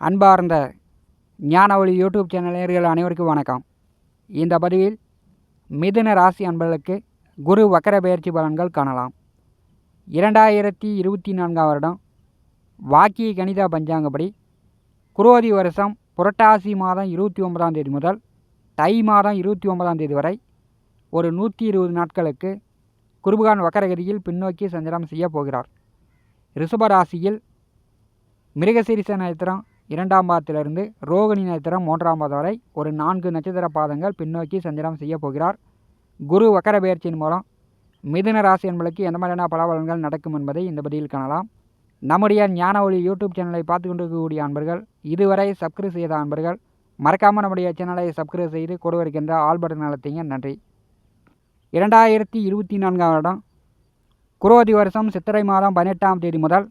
அன்பார்ந்த ஞானவழி YouTube channel நேர்கள் அனைவருக்கும் வணக்கம். இந்த பதிவில் மிதுன ராசி அன்பர்களுக்கு குரு வக்கர பயிற்சி பலன்கள் காணலாம். இரண்டாயிரத்தி இருபத்தி நான்காம் வருடம் வாக்கிய கணித பஞ்சாங்கப்படி குரோதி வருஷம் புரட்டாசி மாதம் இருபத்தி ஒன்பதாம் தேதி முதல் தை மாதம் இருபத்தி ஒன்பதாம் தேதி வரை ஒரு நூற்றி இருபது நாட்களுக்கு குருபகான் வக்கரகதியில் பின்னோக்கி சஞ்சாரம் செய்ய போகிறார். ரிஷபராசியில் மிருகசீரிச நட்சத்திரம் இரண்டாம் பாதத்திலிருந்து ரோகிணி நட்சத்திரம் மூன்றாம் பாதம் வரை ஒரு நான்கு நட்சத்திர பாதங்கள் பின்னோக்கி சஞ்சாரம் செய்ய போகிறார். குரு வக்கர பயிற்சியின் மூலம் மிதுன ராசி என்பதற்கு எந்த மாதிரியான பலாபலன்கள் நடக்கும் என்பதை இந்த பதிவில் காணலாம். நம்முடைய ஞான ஒளி யூடியூப் சேனலை பார்த்து கொண்டிருக்கக்கூடிய அன்பர்கள் இதுவரை சப்ஸ்கிரைப் செய்த அன்பர்கள் மறக்காமல் நம்முடைய சேனலை சப்ஸ்கிரைப் செய்து கொடு வருகின்ற ஆல் பட்டன் அழுத்திங்க. நன்றி. இரண்டாயிரத்தி இருபத்தி நான்காம் வருடம் குரோதி வருஷம் சித்திரை மாதம் பதினெட்டாம் தேதி முதல்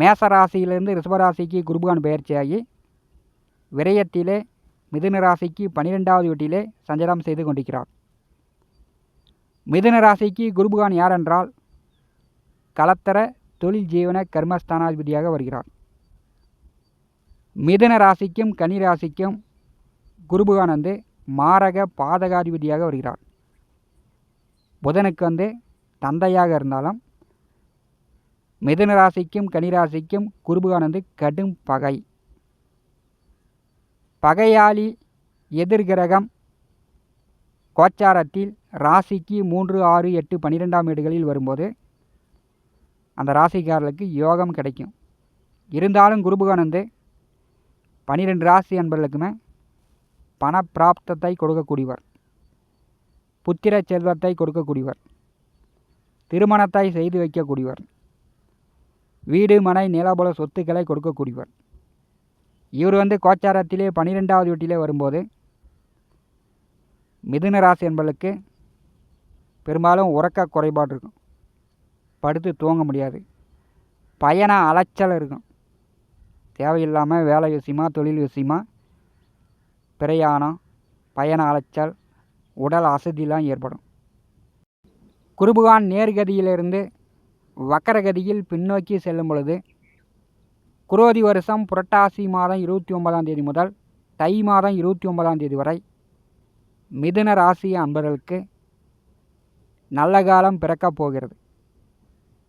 மேச ராசியிலிருந்து ரிஷபராசிக்கு குருபகான் பயிற்சியாகி விரயத்திலே மிதுன ராசிக்கு பனிரெண்டாவது வீட்டிலே சஞ்சலம் செய்து கொண்டிருக்கிறார். மிதுன ராசிக்கு குருபகான் யாரென்றால் கலத்தர தொழில் ஜீவன கர்மஸ்தானாதிபதியாக வருகிறார். மிதுன ராசிக்கும் கனி ராசிக்கும் குருபகான் வந்து மாரக பாதகாதிபதியாக வருகிறார். புதனுக்கு வந்து தந்தையாக இருந்தாலும் மிதுன ராசிக்கும் கனிராசிக்கும் குருபகான் கடும் பகை. பகையாளி எதிர்கிரகம் கோச்சாரத்தில் ராசிக்கு மூன்று ஆறு எட்டு பன்னிரெண்டாம் வீடுகளில் வரும்போது அந்த ராசிக்காரர்களுக்கு யோகம் கிடைக்கும். இருந்தாலும் குருபுகானந்து பன்னிரெண்டு ராசி அன்பர்களுக்குமே பணப்பிராப்தத்தை கொடுக்கக்கூடியவர். புத்திர செல்வத்தை கொடுக்கக்கூடியவர். திருமணத்தை செய்து வைக்கக்கூடியவர். வீடு மனை நிலபல சொத்துக்களை கொடுக்கக்கூடியவர். இவர் வந்து கோச்சாரத்திலே பன்னிரெண்டாவது வீட்டிலே வரும்போது மிதுன ராசி என்பதற்கு பெரும்பாலும் உறக்க குறைபாடு இருக்கும். படுத்து தூங்க முடியாது. பயண அலைச்சல் இருக்கும். தேவையில்லாமல் வேலை விஷயமா தொழில் விஷயமா பிரயாணம் பயண அலைச்சல் உடல் அசதியெலாம் ஏற்படும். குருபகான் நேர்கதியிலிருந்து வக்கரகதியில் பின்னோக்கி செல்லும் பொழுது குரோதி வருஷம் புரட்டாசி மாதம் இருபத்தி ஒன்பதாம் தேதி முதல் தை மாதம் இருபத்தி ஒன்பதாம் தேதி வரை மிதுன ராசி அன்பர்களுக்கு நல்ல காலம் பிறக்கப் போகிறது.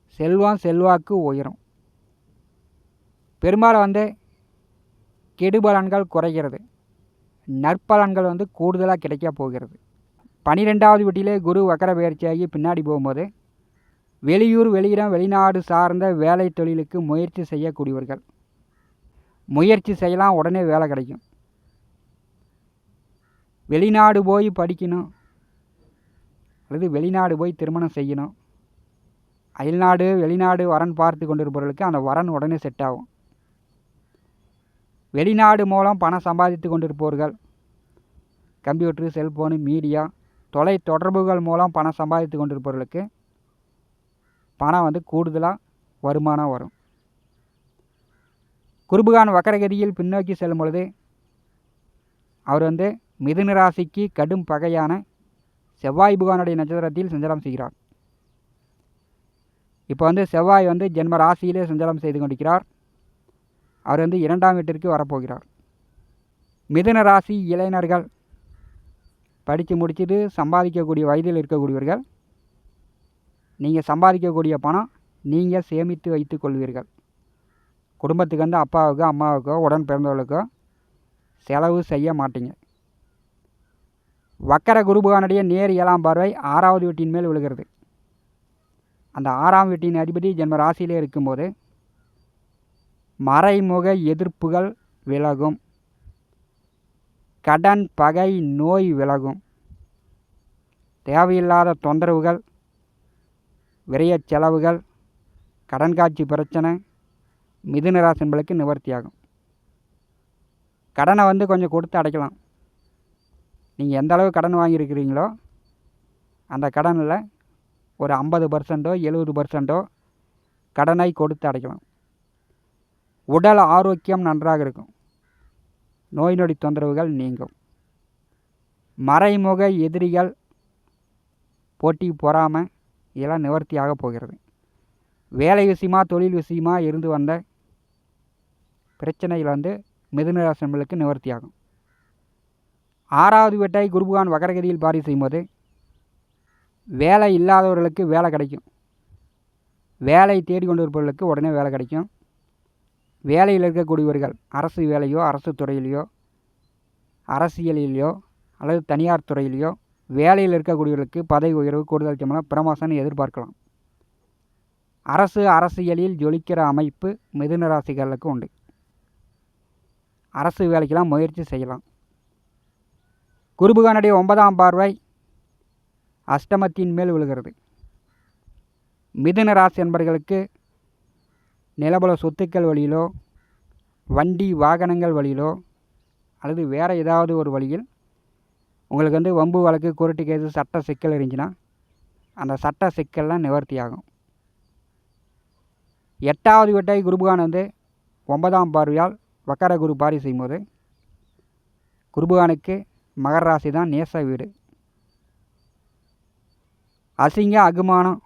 செல்வம் செல்வாக்கு உயரும். பெரும்பாலும் வந்து கெடுபலன்கள் குறைகிறது. நற்பலன்கள் வந்து கூடுதலாக கிடைக்க போகிறது. பனிரெண்டாவது வீட்டிலே குரு வக்கர பயிற்சியாகி பின்னாடி போகும்போது வெளியூர் வெளியிடம் வெளிநாடு சார்ந்த வேலை தொழிலுக்கு முயற்சி செய்யக்கூடியவர்கள். முயற்சி செய்யலாம் உடனே வேலை கிடைக்கும். வெளிநாடு போய் படிக்கணும். அல்லது வெளிநாடு போய் திருமணம் செய்யணும். அயல்நாடு வெளிநாடு வரன் பார்த்து கொண்டிருப்பவர்களுக்கு அந்த வரன் உடனே செட் ஆகும். வெளிநாடு மூலம் பணம் சம்பாதித்து கொண்டிருப்பவர்கள் கம்ப்யூட்ரு செல்ஃபோனு மீடியா தொலை தொடர்புகள் மூலம் பணம் சம்பாதித்து கொண்டிருப்பவர்களுக்கு பணம் வந்து கூடுதலாக வருமானம் வரும். குருபுகான் வக்கரகதியில் பின்னோக்கி செல்லும் பொழுது அவர் வந்து மிதுன ராசிக்கு கடும் பகையான செவ்வாய் புகானுடைய நட்சத்திரத்தில் சஞ்சாரம் செய்கிறார். இப்போ வந்து செவ்வாய் வந்து ஜென்ம ராசியிலே சஞ்சாரம் செய்து கொண்டிருக்கிறார். அவர் வந்து இரண்டாம் வீட்டிற்கு வரப்போகிறார். மிதுன ராசி இளைஞர்கள் படித்து முடிச்சுட்டு சம்பாதிக்கக்கூடிய வயதில் இருக்கக்கூடியவர்கள் நீங்கள் சம்பாதிக்கக்கூடிய பணம் நீங்கள் சேமித்து வைத்து கொள்வீர்கள். குடும்பத்துக்கு வந்து அப்பாவுக்கோ அம்மாவுக்கோ உடன் பிறந்தவர்களுக்கோ செலவு செய்ய மாட்டீங்க. வக்கர குருபகானுடைய நேர் ஏழாம் பார்வை ஆறாவது வீட்டின் மேல் விழுகிறது. அந்த ஆறாம் வீட்டின் அதிபதி ஜென்ம ராசியிலே இருக்கும்போது மறைமுக எதிர்ப்புகள் விலகும். கடன் பகை நோய் விலகும். தேவையில்லாத தொந்தரவுகள் விரயச் செலவுகள் கடன் காட்சி பிரச்சனை மிதுன ராசின்பளுக்கு நிவர்த்தியாகும். கடனை வந்து கொஞ்சம் கொடுத்து அடைக்கலாம். நீங்கள் எந்த அளவு கடன் வாங்கியிருக்கிறீங்களோ அந்த கடனில் ஒரு ஐம்பது பர்சன்ட்டோ எழுபது பர்சண்ட்டோ கடனை கொடுத்து அடைக்கலாம். உடல் ஆரோக்கியம் நன்றாக இருக்கும். நோய் நொடி தொந்தரவுகள் நீங்கும். மறைமுக எதிரிகள் போட்டி பொறாமல் இதெல்லாம் நிவர்த்தியாக போகிறது. வேலை விஷயமா தொழில் விஷயமா இருந்து வந்த பிரச்சனைகள் வந்து மிதுனராசனங்களுக்கு நிவர்த்தியாகும். ஆறாவது வீட்டை குருபகான் வகரகதியில் பாரி செய்யும்போது வேலை இல்லாதவர்களுக்கு வேலை கிடைக்கும். வேலை தேடி கொண்டு இருப்பவர்களுக்கு உடனே வேலை கிடைக்கும். வேலையில் இருக்கக்கூடியவர்கள் அரசு வேலையோ அரசு துறையிலையோ அரசியலிலையோ அல்லது தனியார் துறையிலையோ வேலையில் இருக்கக்கூடியவர்களுக்கு பதவி உயர்வு கூடுதல் சம்பளம் பிரமோஷன் எதிர்பார்க்கலாம். அரசு அரசியலில் ஜொலிக்கிற அமைப்பு மிதுன ராசிகளுக்கு உண்டு. அரசு வேலைக்கெல்லாம் முயற்சி செய்யலாம். குருபுகானுடைய ஒன்பதாம் பார்வை அஷ்டமத்தின் மேல் விழுகிறது. மிதுன ராசி என்பர்களுக்கு நிலபல சொத்துக்கள் வழியிலோ வண்டி வாகனங்கள் வழியிலோ அல்லது வேறு ஏதாவது ஒரு வழியில் உங்களுக்கு வந்து வம்பு வழக்கு குருட்டு கேஸு சட்ட சிக்கல் இருந்துச்சுன்னா அந்த சட்ட சிக்கல்லாம் நிவர்த்தி ஆகும் எட்டாவது வீட்டை குருபகான் வந்து ஒன்பதாம் பார்வையால் வக்கர குரு பாரி செய்யும்போது குருபகானுக்கு மகர ராசி தான் நேச வீடு. அசிங்க அகுமானம்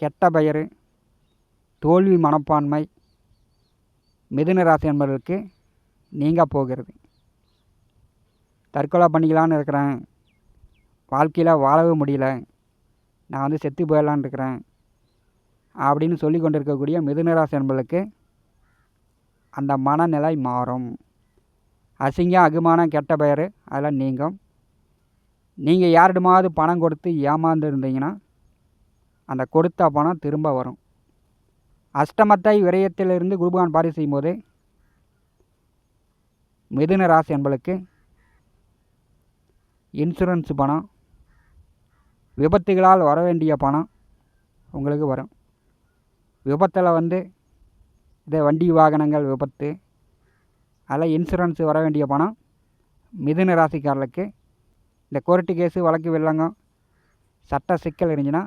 கெட்ட பெயர் தோல்வி மனப்பான்மை மிதுன ராசி என்பவர்களுக்கு நீங்க போகிறது. தற்கொலை பண்ணிக்கலான்னு இருக்கிறேன். வாழ்க்கையில் வாழவே முடியல. நான் வந்து செத்து போயிடலான்னு இருக்கிறேன். அப்படின்னு சொல்லி கொண்டிருக்கக்கூடிய இருக்கக்கூடிய ராசி என்பளுக்கு அந்த மனநிலை மாறும். அசிங்கம் அகுமானம் கெட்ட பெயர் அதெல்லாம் நீங்கும். நீங்கள் யாரிடமாவது பணம் கொடுத்து ஏமாந்து இருந்தீங்கன்னா அந்த கொடுத்த பணம் திரும்ப வரும். அஷ்டமத்தை விரயத்திலிருந்து குருபகான் பாரி செய்யும்போது மிதுன ராசி என்பளுக்கு இன்சூரன்ஸ் பணம் விபத்துகளால் வர வேண்டிய பணம் உங்களுக்கு வரும். விபத்தில் வந்து இதே வண்டி வாகனங்கள் விபத்து அதில் இன்சூரன்ஸ் வர வேண்டிய பணம் மிதுன ராசிக்காரர்களுக்கு இந்த கோர்ட்டு கேஸு வழக்கு வில்லங்கம் சட்ட சிக்கல் இருந்துச்சுன்னா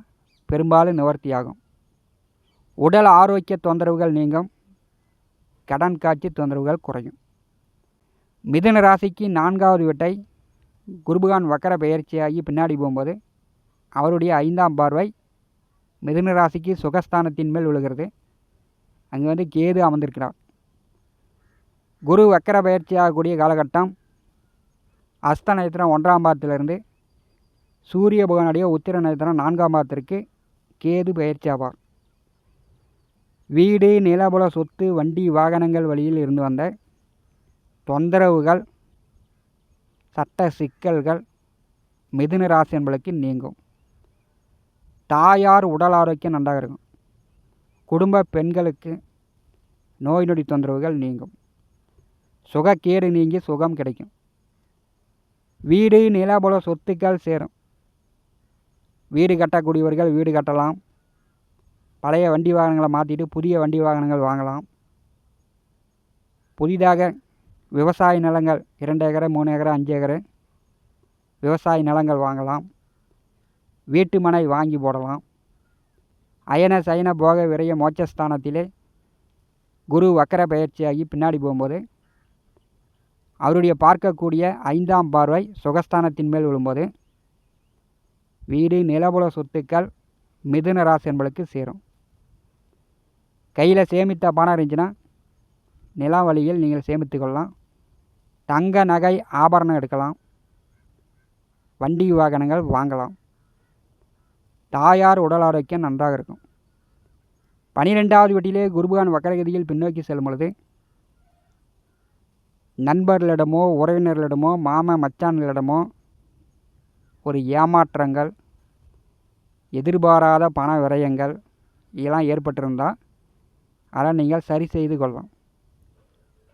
பெரும்பாலும் நிவர்த்தி ஆகும் உடல் ஆரோக்கிய தொந்தரவுகள் நீங்கும் கடன் காட்சி தொந்தரவுகள் குறையும். மிதுன ராசிக்கு நான்காவது வீட்டை குருபகான் வக்கர பெயர்ச்சியாகி பின்னாடி போகும்போது அவருடைய ஐந்தாம் பார்வை மிதுன ராசிக்கு சுகஸ்தானத்தின் மேல் விழுகிறது. அங்கே வந்து கேது அமர்ந்திருக்கிறார். குரு வக்கர பயிற்சியாகக்கூடிய காலகட்டம் அஸ்த நட்சத்திரம் ஒன்றாம் பாதத்திலிருந்து சூரிய பகவானுடைய உத்திர நட்சத்திரம் நான்காம் பாதத்திற்கு கேது பயிற்சி ஆவார் வீடு நிலபுல சொத்து வண்டி வாகனங்கள் வழியில் இருந்து வந்த தொந்தரவுகள் சட்ட சிக்கல்கள் மிதுன ராசி என்பதற்கு நீங்கும். தாயார் உடல் ஆரோக்கியம் நன்றாக இருக்கும். குடும்ப பெண்களுக்கு நோய் நொடி தொந்தரவுகள் நீங்கும். சுகக்கேடு நீங்கி சுகம் கிடைக்கும். வீடு நிலபுல சொத்துக்கள் சேரும். வீடு கட்டக்கூடியவர்கள் வீடு கட்டலாம். பழைய வண்டி வாகனங்களை மாற்றிட்டு புதிய வண்டி வாகனங்கள் வாங்கலாம். புதிதாக விவசாய நிலங்கள் இரண்டு ஏக்கரை மூணு ஏக்கரை அஞ்சு ஏக்கரு. விவசாய நிலங்கள் வாங்கலாம். வீட்டு மனை வாங்கி போடலாம். அயன சயன போக விரைய மோட்சஸ்தானத்திலே குரு வக்கர பயிற்சியாகி பின்னாடி போகும்போது அவருடைய பார்க்கக்கூடிய ஐந்தாம் பார்வை சுகஸ்தானத்தின் மேல் விழும்போது வீடு நிலபுல சொத்துக்கள் மிதுன ராசி என்பளுக்கு சேரும். கையில் சேமித்த பணம் இருந்துச்சுன்னா நிலாவழியில் நீங்கள் சேமித்து கொள்ளலாம். தங்க நகை ஆபரணம் எடுக்கலாம். வண்டி வாகனங்கள் வாங்கலாம். தாயார் உடல் ஆரோக்கியம் நன்றாக இருக்கும். பனிரெண்டாவது வீட்டிலே குருபகான் வக்கரகதியில் பின்னோக்கி செல்லும் பொழுது நண்பர்களிடமோ உறவினர்களிடமோ மாம மச்சான்களிடமோ ஒரு ஏமாற்றங்கள் எதிர்பாராத பண விரயங்கள் இதெல்லாம் ஏற்பட்டிருந்தால் அதை நீங்கள் சரி செய்து கொள்ளலாம்.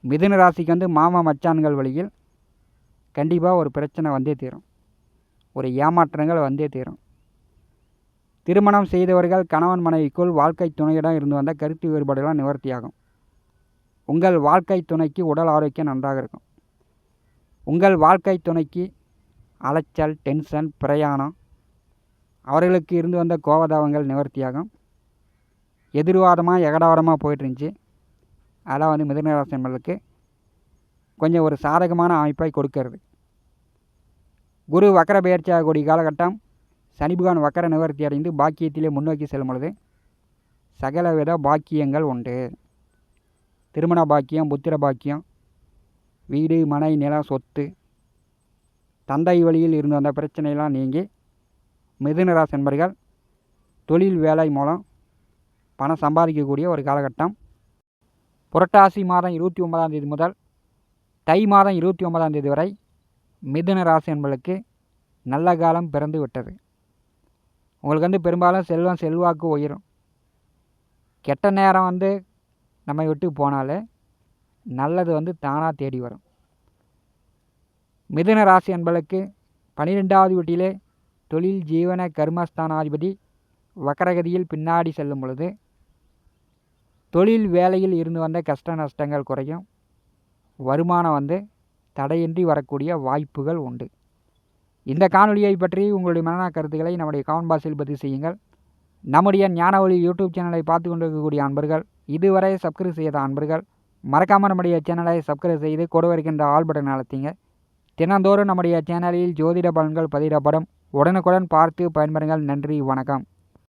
மிதுன ராசிக்கு வந்து மாமா மச்சான்கள் வழியில் கண்டிப்பாக ஒரு பிரச்சனை வந்தே தீரும். ஒரு ஏமாற்றங்கள் வந்தே தீரும். திருமணம் செய்தவர்கள் கணவன் மனைவிக்குள் வாழ்க்கை துணையிடம் இருந்து வந்த கருத்து வேறுபாடுகளாக நிவர்த்தியாகும். உங்கள் வாழ்க்கை துணைக்கு உடல் ஆரோக்கியம் நன்றாக இருக்கும். உங்கள் வாழ்க்கை துணைக்கு அலைச்சல் டென்ஷன் பிரயாணம் அவர்களுக்கு இருந்து வந்த கோபதாபங்கள் நிவர்த்தியாகும். எதிர்வாதமாக எகடாவாரமாக போயிட்டு இருந்துச்சு. அதெல்லாம் வந்து மிதனராசி என்பதற்கு கொஞ்சம் ஒரு சாதகமான அமைப்பை கொடுக்கறது. குரு வக்கர பெயர்ச்சி காலகட்டம் சனிபகவான் வக்கர நிவர்த்தி அடைந்து பாக்கியத்திலே முன்னோக்கி செல்லும் பொழுது சகலவித பாக்கியங்கள் உண்டு. திருமண பாக்கியம் புத்திர பாக்கியம் வீடு மனை நிலம் சொத்து தந்தை வழியில் இருந்து வந்த பிரச்சனையெல்லாம் நீங்கி மிதுனராசி நண்பர்கள் என்பர்கள் தொழில் வேலை மூலம் பணம் சம்பாதிக்கக்கூடிய ஒரு காலகட்டம். புரட்டாசி மாதம் இருபத்தி ஒன்பதாம் தேதி முதல் தை மாதம் இருபத்தி ஒன்பதாம் தேதி வரை மிதுன ராசி என்பளுக்கு நல்ல காலம் பிறந்து விட்டது. உங்களுக்கு வந்து பெரும்பாலும் செல்வம் செல்வாக்கு உயரும். கெட்ட நேரம் வந்து நம்மை விட்டு போனாலே நல்லது வந்து தானாக தேடி வரும். மிதுன ராசி என்பளுக்கு பனிரெண்டாவது வீட்டிலே தொழில் ஜீவன கர்மஸ்தானாதிபதி வக்கரகதியில் பின்னாடி செல்லும் பொழுது தொழில் வேலையில் இருந்து வந்த கஷ்ட நஷ்டங்கள் குறையும். வருமானம் வந்து தடையின்றி வரக்கூடிய வாய்ப்புகள் உண்டு. இந்த காணொலியை பற்றி உங்களுடைய மனநா கருத்துக்களை நம்முடைய கமெண்ட் பாக்ஸில் பதிவு செய்யுங்கள். நம்முடைய ஞானவழி யூடியூப் சேனலை பார்த்து கொண்டிருக்கக்கூடிய அன்பர்கள் இதுவரை சப்ஸ்கிரைப் செய்த அன்பர்கள் மறக்காமல் நம்முடைய சேனலை சப்ஸ்கிரைப் செய்து கொடு இருக்கின்ற ஆல் பட்டன் அழுத்திங்க. தினந்தோறும் நம்முடைய சேனலில் ஜோதிட பலன்கள் பதிவிடப்படும். உடனுக்குடன் பார்த்து பயன்பெறுங்கள். நன்றி வணக்கம்.